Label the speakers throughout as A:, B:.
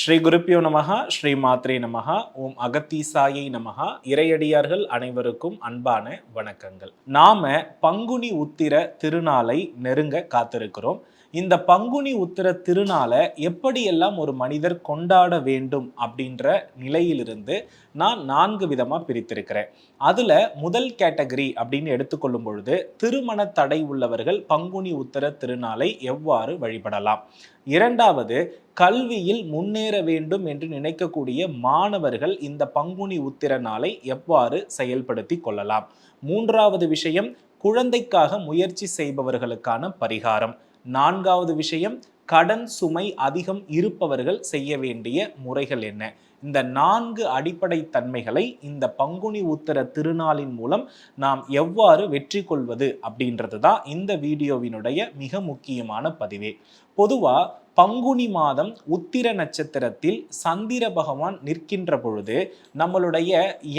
A: ஸ்ரீ குருப்பியோ நமகா ஸ்ரீ மாத்ரே நமகா ஓம் அகத்தீசாயை நமகா இறையடியார்கள் அனைவருக்கும் அன்பான வணக்கங்கள். நாம பங்குனி உத்திர திருநாளை நெருங்க காத்திருக்கிறோம். இந்த பங்குனி உத்திர திருநாளை எப்படியெல்லாம் ஒரு மனிதர் கொண்டாட வேண்டும் அப்படின்ற நிலையிலிருந்து நான் நான்கு விதமாக பிரித்திருக்கிறேன். அதில் முதல் கேட்டகரி அப்படின்னு எடுத்துக்கொள்ளும் பொழுது திருமண தடை உள்ளவர்கள் பங்குனி உத்திர திருநாளை எவ்வாறு வழிபடலாம்? இரண்டாவது கல்வியில் முன்னேற வேண்டும் என்று நினைக்கக்கூடிய மாணவர்கள் இந்த பங்குனி உத்திர நாளை எவ்வாறு செயல்படுத்தி கொள்ளலாம்? மூன்றாவது விஷயம் குழந்தைக்காக முயற்சி செய்பவர்களுக்கான பரிகாரம். நான்காவது விஷயம் கடன் சுமை அதிகம் இருப்பவர்கள் செய்ய வேண்டிய முறைகள் என்ன? இந்த நான்கு அடிப்படை தன்மைகளை இந்த பங்குனி உத்தர திருநாளின் மூலம் நாம் எவ்வாறு வெற்றி கொள்வது அப்படின்றது தான் இந்த வீடியோவினுடைய மிக முக்கியமான பதிவே. பொதுவாக பங்குனி மாதம் உத்திர நட்சத்திரத்தில் சந்திர பகவான் நிற்கின்ற பொழுது நம்மளுடைய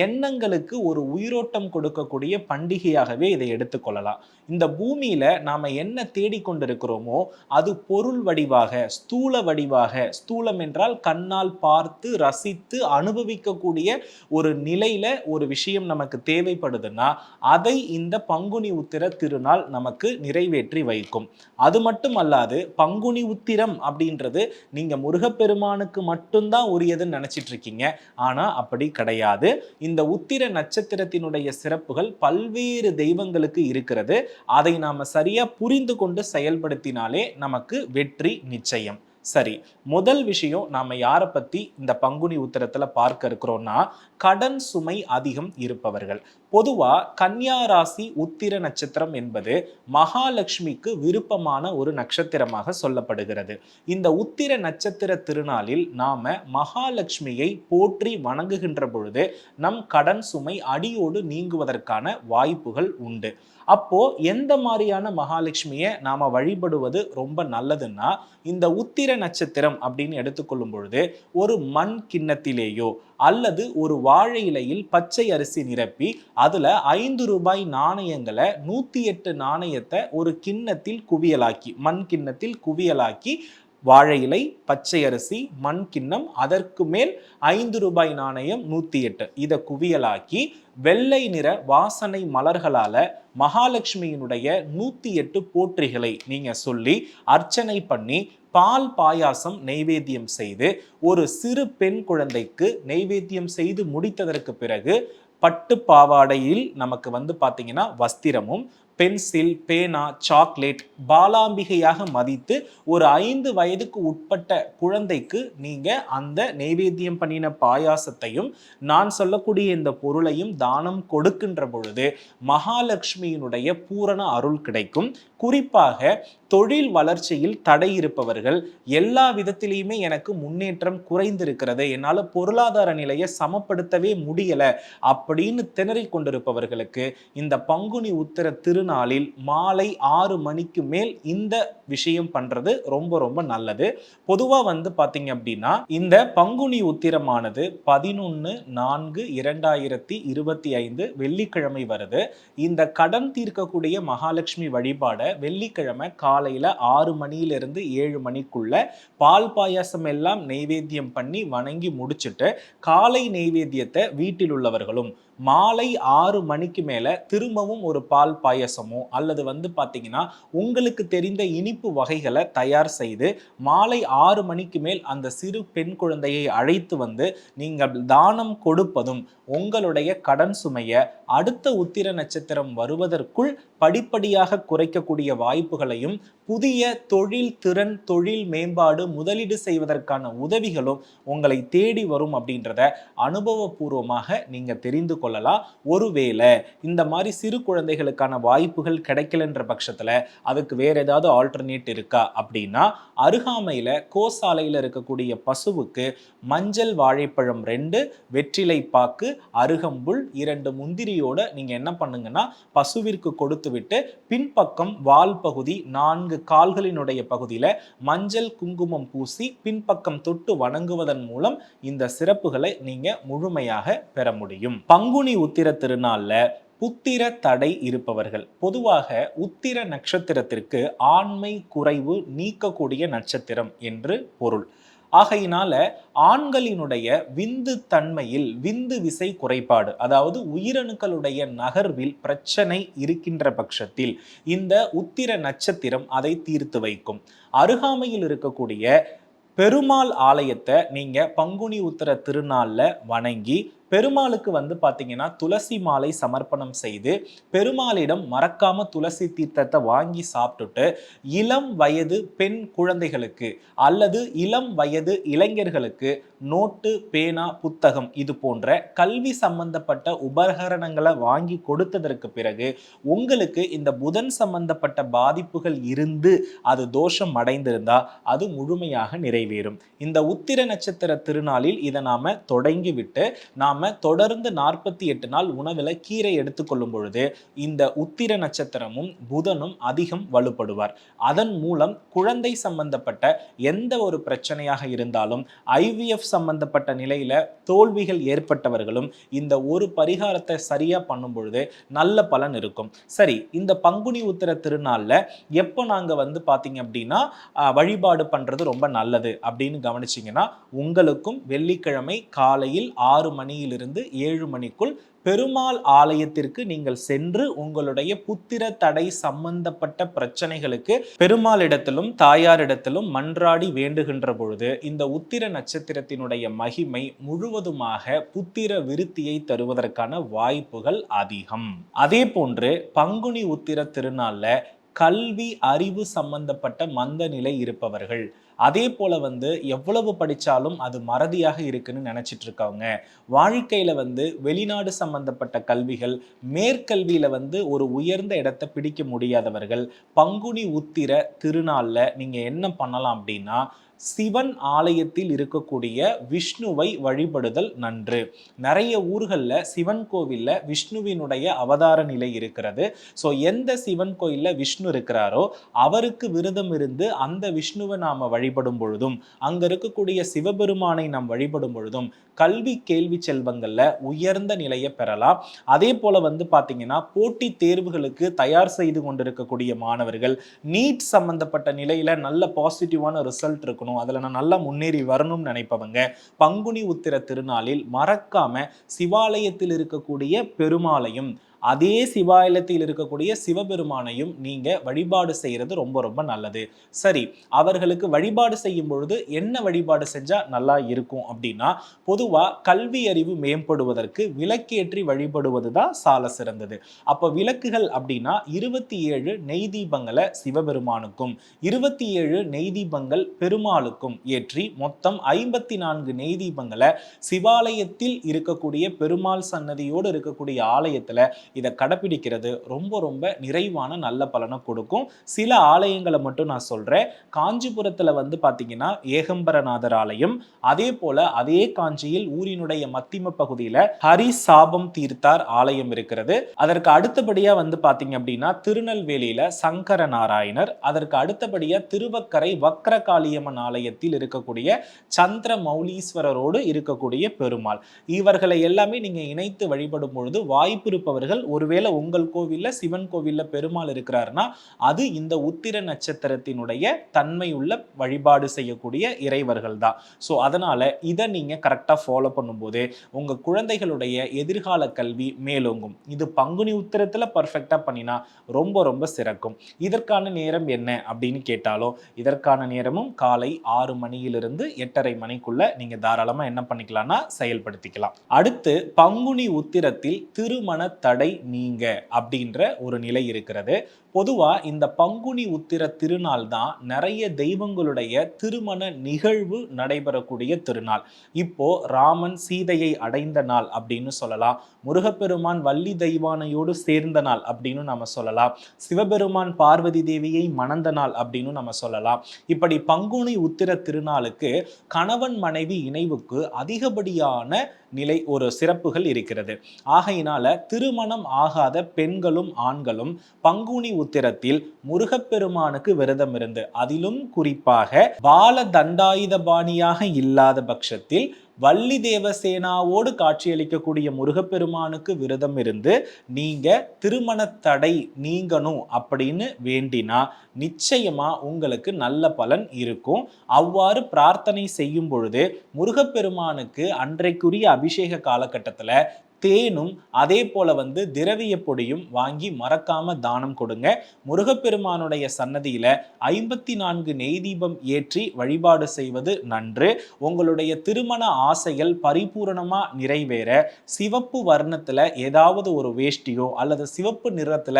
A: எண்ணங்களுக்கு ஒரு உயிரோட்டம் கொடுக்கக்கூடிய பண்டிகையாகவே இதை எடுத்துக்கொள்ளலாம் இந்த பூமியில நாம என்ன தேடிக்கொண்டிருக்கிறோமோ அது பொருள் வடிவாக ஸ்தூல வடிவாக ஸ்தூலம் என்றால் கண்ணால் பார்த்து ரசித்து அனுபவிக்கக்கூடிய ஒரு நிலையில ஒரு விஷயம் நமக்கு தேவைப்படுதுன்னா அதை இந்த பங்குனி உத்திர திருநாள் நமக்கு நிறைவேற்றி வைக்கும். அது மட்டும் அல்லாது பங்குனி உத்திரம் அப்படின்றது நீங்க முருகப்பெருமானுக்கு மட்டும்தான் உரியதுன்னு நினைச்சிட்டு இருக்கீங்க ஆனா அப்படி கிடையாது. இந்த உத்திர நட்சத்திரத்தினுடைய சிறப்புகள் பல்வேறு தெய்வங்களுக்கு இருக்கிறது. அதை நாம சரியா புரிந்து கொண்டு செயல்படுத்தினாலே நமக்கு வெற்றி நிச்சயம். சரி முதல் விஷயம் நாம யாரை பத்தி இந்த பங்குனி உத்திரத்துல பார்க்க இருக்கிறோம்னா கடன் சுமை அதிகம் இருப்பவர்கள். பொதுவா கன்னியா ராசி உத்திர நட்சத்திரம் என்பது மகாலட்சுமிக்கு விருப்பமான ஒரு நட்சத்திரமாக சொல்லப்படுகிறது. இந்த உத்திர நட்சத்திர திருநாளில் நாம மகாலட்சுமியை போற்றி வணங்குகின்ற பொழுது நம் கடன் சுமை அடியோடு நீங்குவதற்கான வாய்ப்புகள் உண்டு. அப்போ எந்த மாதிரியான மகாலட்சுமியை நாம வழிபடுவது ரொம்ப நல்லதுன்னா இந்த உத்திர நட்சத்திரம் அப்படின்னு எடுத்துக்கொள்ளும் பொழுது ஒரு மண் கிண்ணத்திலேயோ அல்லது ஒரு வாழை இலையில் பச்சை அரிசி நிரப்பி அதுல ஐந்து ரூபாய் நாணயங்களை நூத்தி எட்டு நாணயத்தை ஒரு கிண்ணத்தில் குவியலாக்கி மண் கிண்ணத்தில் குவியலாக்கி வாழை இலை பச்சை அரிசி மண் கிண்ணம் அதற்கு மேல் ஐந்து ரூபாய் நாணயம் நூத்தி எட்டு. இதை குவியலாக்கி வெள்ளை நிற வாசனை மலர்களால மகாலட்சுமியினுடைய நூத்தி எட்டு போற்றிகளை நீங்க சொல்லி அர்ச்சனை பண்ணி பால் பாயாசம் நெய்வேத்தியம் செய்து ஒரு சிறு பெண் குழந்தைக்கு நெய்வேத்தியம் செய்து முடித்ததற்கு பிறகு பட்டு பாவாடையில் நமக்கு வந்து பார்த்தீங்கன்னா வஸ்திரமும் பென்சில் பேனா சாக்லேட் பாலாம்பிகையாக மதித்து ஒரு ஐந்து வயதுக்கு உட்பட்ட குழந்தைக்கு நீங்கள் அந்த நைவேத்தியம் பண்ணின பாயாசத்தையும் நான் சொல்லக்கூடிய இந்த பொருளையும் தானம் கொடுக்கின்ற பொழுது மகாலட்சுமியினுடைய பூரண அருள் கிடைக்கும். குறிப்பாக தொழில் வளர்ச்சியில் தடை இருப்பவர்கள் எல்லா விதத்திலையுமே எனக்கு முன்னேற்றம் குறைந்திருக்கிறது. என்னால் பொருளாதார நிலையை சமப்படுத்தவே முடியலை அப்படின்னு திணறிக் கொண்டிருப்பவர்களுக்கு இந்த பங்குனி உத்திர நாளில் மாலை ஆறு மணிக்கு மேல் இந்த விஷயம் பண்ணுறது ரொம்ப ரொம்ப நல்லது. பொதுவாக வந்து பார்த்தீங்க அப்படின்னா இந்த பங்குனி உத்திரமானது பதினொன்று நான்கு இரண்டாயிரத்தி இருபத்தி ஐந்து வெள்ளிக்கிழமை வருது. இந்த கடன் தீர்க்கக்கூடிய மகாலட்சுமி வழிபாடை வெள்ளிக்கிழமை காலையில் ஆறு மணியிலிருந்து ஏழு மணிக்குள்ள பால் பாயாசம் எல்லாம் நெய்வேத்தியம் பண்ணி வணங்கி முடிச்சுட்டு காலை நெய்வேத்தியத்தை வீட்டில் உள்ளவர்களும் மாலை ஆறு மணிக்கு மேலே திரும்பவும் ஒரு பால் பாயசம் அல்லது வந்து பார்த்தீங்கன்னா உங்களுக்கு தெரிந்த இனிப்பு வகைகளை தயார் செய்து மாலை ஆறு மணிக்கு மேல் அந்த சிறு பெண் குழந்தையை அழைத்து வந்து நீங்கள் தானம் கொடுப்பதும் உங்களுடைய கடன் சுமையை அடுத்த உத்திர நட்சத்திரம் வருவதற்குள் படிப்படியாக குறைக்கக்கூடிய வாய்ப்புகளையும் புதிய தொழில் திறன் தொழில் மேம்பாடு முதலீடு செய்வதற்கான உதவிகளும் உங்களை தேடி வரும் அப்படின்றத அனுபவபூர்வமாக நீங்க தெரிந்து கொள்ளலாம். ஒருவேளை இந்த மாதிரி சிறு குழந்தைகளுக்கான வாய்ப்புகள் கிடைக்கலன்ற பட்சத்தில் அதுக்கு வேற ஏதாவது ஆல்டர்னேட் இருக்கா அப்படின்னா அருகாமையில் கோசாலையில் இருக்கக்கூடிய பசுவுக்கு மஞ்சள் வாழைப்பழம் ரெண்டு வெற்றிலை பாக்கு அருகம்புல் இரண்டு முந்திரி முந்திரியோட நீங்கள் என்ன பண்ணுங்கன்னா பசுவிற்கு கொடுத்துவிட்டு பின்பக்கம் வால் பகுதி நான்கு கால்களினுடைய பகுதியில மஞ்சள் குங்குமம் பூசி பின்பக்கம் தொட்டு வணங்குவதன் மூலம் இந்த சிறப்புகளை நீங்க முழுமையாக பெற முடியும். பங்குனி உத்திர திருநாள்ல புத்திர தடை இருப்பவர்கள். பொதுவாக உத்திர நட்சத்திரத்திற்கு ஆண்மை குறைவு நீக்கக்கூடிய நட்சத்திரம் என்று பொருள். ஆகையினால ஆண்களினுடைய விந்து தன்மையில் விந்து விசை குறைபாடு அதாவது உயிரணுக்களுடைய நகர்வில் பிரச்சனை இருக்கின்ற பட்சத்தில் இந்த உத்திர நட்சத்திரம் அதை தீர்த்து வைக்கும். அருகாமையில் இருக்கக்கூடிய பெருமாள் ஆலயத்தை நீங்க பங்குனி உத்தர திருநாளில் வணங்கி பெருமாளுக்கு வந்து பார்த்தீங்கன்னா துளசி மாலை சமர்ப்பணம் செய்து பெருமாளிடம் மறக்காம துளசி தீர்த்தத்தை வாங்கி சாப்பிட்டுட்டு இளம் வயது பெண் குழந்தைகளுக்கு அல்லது இளம் வயது இளைஞர்களுக்கு நோட்டு பேனா புத்தகம் இது போன்ற கல்வி சம்பந்தப்பட்ட உபகரணங்களை வாங்கி கொடுத்ததற்கு பிறகு உங்களுக்கு இந்த புதன் சம்பந்தப்பட்ட பாதிப்புகள் இருந்து அது தோஷம் அடைந்திருந்தா அது முழுமையாக நிறைவேறும். இந்த உத்திர நட்சத்திர திருநாளில் இதை நாம தொடங்கிவிட்டு நாம் நாம தொடர்ந்து நாற்பத்தி எட்டு நாள் உணவில் கீரை எடுத்துக்கொள்ளும் பொழுது இந்த உத்திர நட்சத்திரமும் புதனும் அதிகம் வலுப்படுவார். அதன் மூலம் குழந்தை சம்பந்தப்பட்ட எந்த ஒரு பிரச்சனையாக இருந்தாலும் ஐவிஎஃப் சம்பந்தப்பட்ட நிலையில் தோல்விகள் ஏற்பட்டவர்களும் இந்த ஒரு பரிகாரத்தை சரியா பண்ணும் பொழுது நல்ல பலன் இருக்கும். சரி இந்த பங்குனி உத்திர திருநாளில் எப்போ நாங்க வந்து பார்த்தீங்க அப்படின்னா வழிபாடு பண்ணுறது ரொம்ப நல்லது அப்படின்னு கவனிச்சீங்கன்னா உங்களுக்கும் வெள்ளிக்கிழமை காலையில் ஆறு மணியிலிருந்து ஏழு மணிக்குள் பெருமாள் ஆலயத்திற்கு நீங்கள் சென்று உங்களுடைய புத்திர தடை சம்பந்தப்பட்ட பிரச்சனைகளுக்கு பெருமாளிடத்திலும் தாயாரிடத்திலும் மன்றாடி வேண்டுகின்ற பொழுது இந்த உத்திர நட்சத்திரத்தினுடைய மகிமை முழுவதுமாக புத்திர விருத்தியை தருவதற்கான வாய்ப்புகள் அதிகம். அதே போன்று பங்குனி உத்திர திருநாள்ல கல்வி அறிவு சம்பந்தப்பட்ட மந்த நிலை இருப்பவர்கள் அதே போல் வந்து எவ்வளவு படித்தாலும் அது மறதியாக இருக்குன்னு நினச்சிட்டு இருக்கவங்க வாழ்க்கையில் வந்து வெளிநாடு சம்பந்தப்பட்ட கல்விகள் மேற்கல்வியில் வந்து ஒரு உயர்ந்த இடத்தை பிடிக்க முடியாதவர்கள் பங்குனி உத்திர திருநாளில் நீங்கள் என்ன பண்ணலாம் அப்படின்னா சிவன் ஆலயத்தில் இருக்கக்கூடிய விஷ்ணுவை வழிபடுதல் நன்று. நிறைய ஊர்களில் சிவன் கோவிலில் விஷ்ணுவினுடைய அவதார நிலை இருக்கிறது. ஸோ எந்த சிவன் கோயிலில் விஷ்ணு இருக்கிறாரோ அவருக்கு விரதம் இருந்து அந்த விஷ்ணுவை நாம் வழிபடும் பொழுதும் அங்கே இருக்கக்கூடிய சிவபெருமானை நாம் வழிபடும் பொழுதும் கல்வி கேள்வி செல்வங்களில் உயர்ந்த நிலையை பெறலாம். அதே போல் வந்து பார்த்தீங்கன்னா போட்டித் தேர்வுகளுக்கு தயார் செய்து கொண்டிருக்கக்கூடிய மாணவர்கள் நீட் சம்பந்தப்பட்ட நிலையில் நல்ல பாசிட்டிவான ரிசல்ட் இருக்கணும். அதுல நான் நல்லா முன்னேறி வரணும்னு நினைப்பவங்க பங்குனி உத்திர திருநாளில் மறக்காம சிவாலயத்தில் இருக்கக்கூடிய பெருமாளையும் அதே சிவாலயத்தில் இருக்கக்கூடிய சிவபெருமானையும் நீங்க வழிபாடு செய்யறது ரொம்ப ரொம்ப நல்லது. சரி அவர்களுக்கு வழிபாடு செய்யும் பொழுது என்ன வழிபாடு செஞ்சா நல்லா இருக்கும் அப்படின்னா பொதுவா கல்வி அறிவு மேம்படுவதற்கு விளக்கேற்றி வழிபடுவது தான் சால சிறந்தது. அப்ப விளக்குகள் அப்படின்னா இருபத்தி ஏழு நெய் தீபங்களை சிவபெருமானுக்கும் இருபத்தி ஏழு நெய் தீபங்கள் பெருமாளுக்கும் ஏற்றி மொத்தம் ஐம்பத்தி நான்கு நெய் தீபங்களை சிவாலயத்தில் இருக்கக்கூடிய பெருமாள் சன்னதியோடு இருக்கக்கூடிய ஆலயத்துல இதை கடைப்பிடிக்கிறது ரொம்ப ரொம்ப நிறைவான நல்ல பலனை கொடுக்கும். சில ஆலயங்களை மட்டும் நான் சொல்றேன். காஞ்சிபுரத்துல வந்து பார்த்தீங்கன்னா ஏகம்பரநாதர் ஆலயம் அதே போல அதே காஞ்சியில் ஊரினுடைய மத்திம பகுதியில ஹரி சாபம் தீர்த்தார் ஆலயம் இருக்கிறது. அதற்கு அடுத்தபடியா வந்து பார்த்தீங்க அப்படின்னா திருநெல்வேலியில சங்கர நாராயணர் அதற்கு அடுத்தபடியா திருவக்கரை வக்ரகாளியம்மன் ஆலயத்தில் இருக்கக்கூடிய சந்திர மௌலீஸ்வரரோடு இருக்கக்கூடிய பெருமாள். இவர்களை எல்லாமே நீங்க இணைத்து வழிபடும் பொழுது வாய்ப்பு இருப்பவர்கள் ஒருவேளை உங்கள் கோவிலில் சிவன் கோவிலில் பெருமாள் இருக்கிறாருன்னா அது இந்த உத்திர நட்சத்திரத்தினுடைய தன்மையுள்ள வழிபாடு செய்யக்கூடிய இறைவர்கள் தான் ஸோ அதனால் இதை நீங்கள் கரெக்டா ஃபாலோ பண்ணும்போது உங்க குழந்தைகளுடைய எதிர்கால கல்வி மேலோங்கும். இது பங்குனி உத்திரத்தில் பர்ஃபெக்டாக பண்ணினா ரொம்ப ரொம்ப சிறக்கும். இதற்கான நேரம் என்ன அப்படின்னு கேட்டாலும் இதற்கான நேரமும் காலை ஆறு மணியிலிருந்து எட்டரை மணிக்குள்ள நீங்க தாராளமா என்ன பண்ணிக்கலாம்னா செயல்படுத்திக்கலாம். அடுத்து பங்குனி உத்திரத்தில் திருமண தடை நீங்க அப்படின்ற ஒரு நிலை இருக்கிறது. பொதுவா இந்த பங்குனி உத்திர திருநாள் தான் நிறைய தெய்வங்களுடைய திருமண நிகழ்வு நடைபெறக்கூடிய திருநாள். இப்போ ராமன் சீதையை அடைந்த நாள் அப்படின்னு சொல்லலாம். முருகப்பெருமான் வள்ளி தெய்வானையோடு சேர்ந்த நாள் அப்படின்னு நம்ம சொல்லலாம். சிவபெருமான் பார்வதி தேவியை மணந்த நாள் அப்படின்னு நம்ம சொல்லலாம். இப்படி பங்குனி உத்திர திருநாளுக்கு கணவன் மனைவி இணைவுக்கு அதிகப்படியான நிலை ஒரு சிறப்புகள் இருக்கிறது. ஆகையினால திருமணம் ஆகாத பெண்களும் ஆண்களும் பங்குனி உத்திரத்தில் முருகப்பெருமானுக்கு விரதம் இருந்து அதிலும் குறிப்பாக பால தண்டாயுத பாணியாக இல்லாத பட்சத்தில் வள்ளி தேவசேனாவோடு காட்சியளிக்கக்கூடிய முருகப்பெருமானுக்கு விரதம் இருந்து நீங்க திருமண தடை நீங்கணும் அப்படின்னு வேண்டினா நிச்சயமா உங்களுக்கு நல்ல பலன் இருக்கும். அவ்வாறு பிரார்த்தனை செய்யும் பொழுது முருகப்பெருமானுக்கு அன்றைக்குரிய அபிஷேக காலகட்டத்தில் தேனும் அதே போல வந்து திரவிய பொடியும் வாங்கி மறக்காம தானம் கொடுங்க. முருகப்பெருமானுடைய சன்னதியில ஐம்பத்தி நான்கு நெய் தீபம் ஏற்றி வழிபாடு செய்வது நன்று. உங்களுடைய திருமண ஆசைகள் பரிபூரணமா நிறைவேற சிவப்பு வர்ணத்துல ஏதாவது ஒரு வேஷ்டியோ அல்லது சிவப்பு நிறத்துல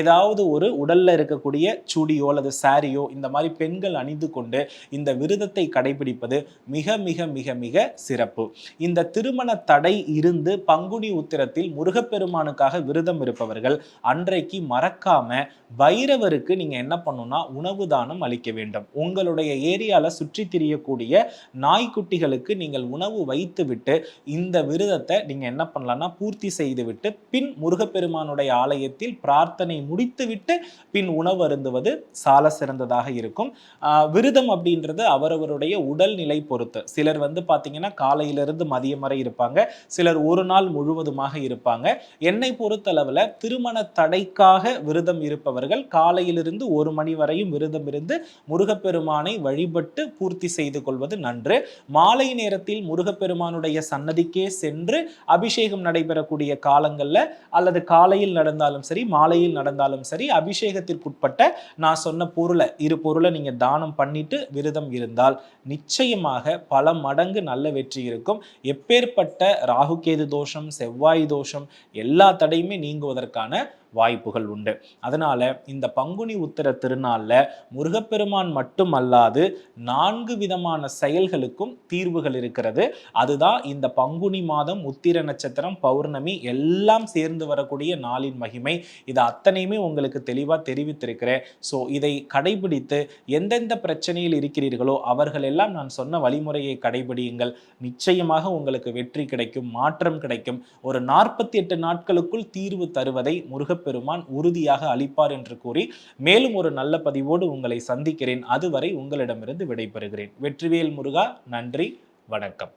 A: ஏதாவது ஒரு உடல்ல இருக்கக்கூடிய சுடியோ அல்லது சாரியோ இந்த மாதிரி பெண்கள் அணிந்து கொண்டு இந்த விரதத்தை கடைபிடிப்பது மிக மிக மிக மிக சிறப்பு. இந்த திருமண தடை இருந்து பங்குனி உத்திரத்தில் முருகப்பெருமானுக்காக விரதம் இருப்பவர்கள் அன்றைக்கு மறக்காம பைரவருக்கு நீங்க என்ன பண்ணணும்னா உணவு தானம் அளிக்க வேண்டும். உங்களுடைய ஏரியால சுற்றி திரியக்கூடிய நாய்க்குட்டிகளுக்கு நீங்கள் உணவு வைத்து விட்டு இந்த விரதத்தை நீங்க என்ன பண்ணலாம்னா பூர்த்தி செய்து விட்டு பின் முருகப்பெருமானுடைய ஆலயத்தில் பிரார்த்தனை முடித்துவிட்டு பின் உணவு அருந்துவது சால சிறந்ததாக இருக்கும். ஆஹ் விரதம் அப்படின்றது அவரவருடைய உடல்நிலை பொறுத்து. சிலர் வந்து பாத்தீங்கன்னா காலையிலிருந்து மதியம் வரை இருப்பாங்க. சிலர் ஒரு நாள் முழு முழுவதுமாக இருப்பாங்க. என்னை பொறுத்தளவில் திருமண தடைக்காக விரதம் இருப்பவர்கள் காலையிலிருந்து ஒரு மணி வரையும் விரதம் இருந்து முருகப்பெருமானை வழிபட்டு பூர்த்தி செய்து கொள்வது நன்று. மாலை நேரத்தில் முருகப்பெருமானுடைய சன்னதிக்கே சென்று அபிஷேகம் நடைபெறக்கூடிய காலங்களில் அல்லது காலையில் நடந்தாலும் சரி மாலையில் நடந்தாலும் சரி அபிஷேகத்திற்குட்பட்ட நான் சொன்ன பொருளை இரு பொருளை நீங்கள் தானம் பண்ணிட்டு விரதம் இருந்தால் நிச்சயமாக பல மடங்கு நல்ல வெற்றி இருக்கும். எப்பேற்பட்ட ராகுகேது தோஷம் செவ்வாய் தோஷம் எல்லா தடையுமே நீங்குவதற்கான வாய்ப்புகள் உண்டு. அதனால இந்த பங்குனி உத்திர திருநாளில் முருகப்பெருமான் மட்டும் அல்லாது நான்கு விதமான செயல்களுக்கும் தீர்வுகள் இருக்கிறது. அதுதான் இந்த பங்குனி மாதம் உத்திர நட்சத்திரம் பௌர்ணமி எல்லாம் சேர்ந்து வரக்கூடிய நாளின் மகிமை. இது அத்தனையுமே உங்களுக்கு தெளிவாக தெரிவித்திருக்கிறேன். ஸோ இதை கடைபிடித்து எந்தெந்த பிரச்சனையில் இருக்கிறீர்களோ அவர்கள் எல்லாம் நான் சொன்ன வழிமுறையை கடைபிடியுங்கள். நிச்சயமாக உங்களுக்கு வெற்றி கிடைக்கும் மாற்றம் கிடைக்கும். ஒரு நாற்பத்தி எட்டு நாட்களுக்குள் தீர்வு தருவதை பெருமான் உறுதியாக அளிப்பார் என்று கூறி மேலும் ஒரு நல்ல பதிவோடு உங்களை சந்திக்கிறேன். அதுவரை உங்களிடமிருந்து விடைபெறுகிறேன். வெற்றிவேல் முருகா நன்றி வணக்கம்.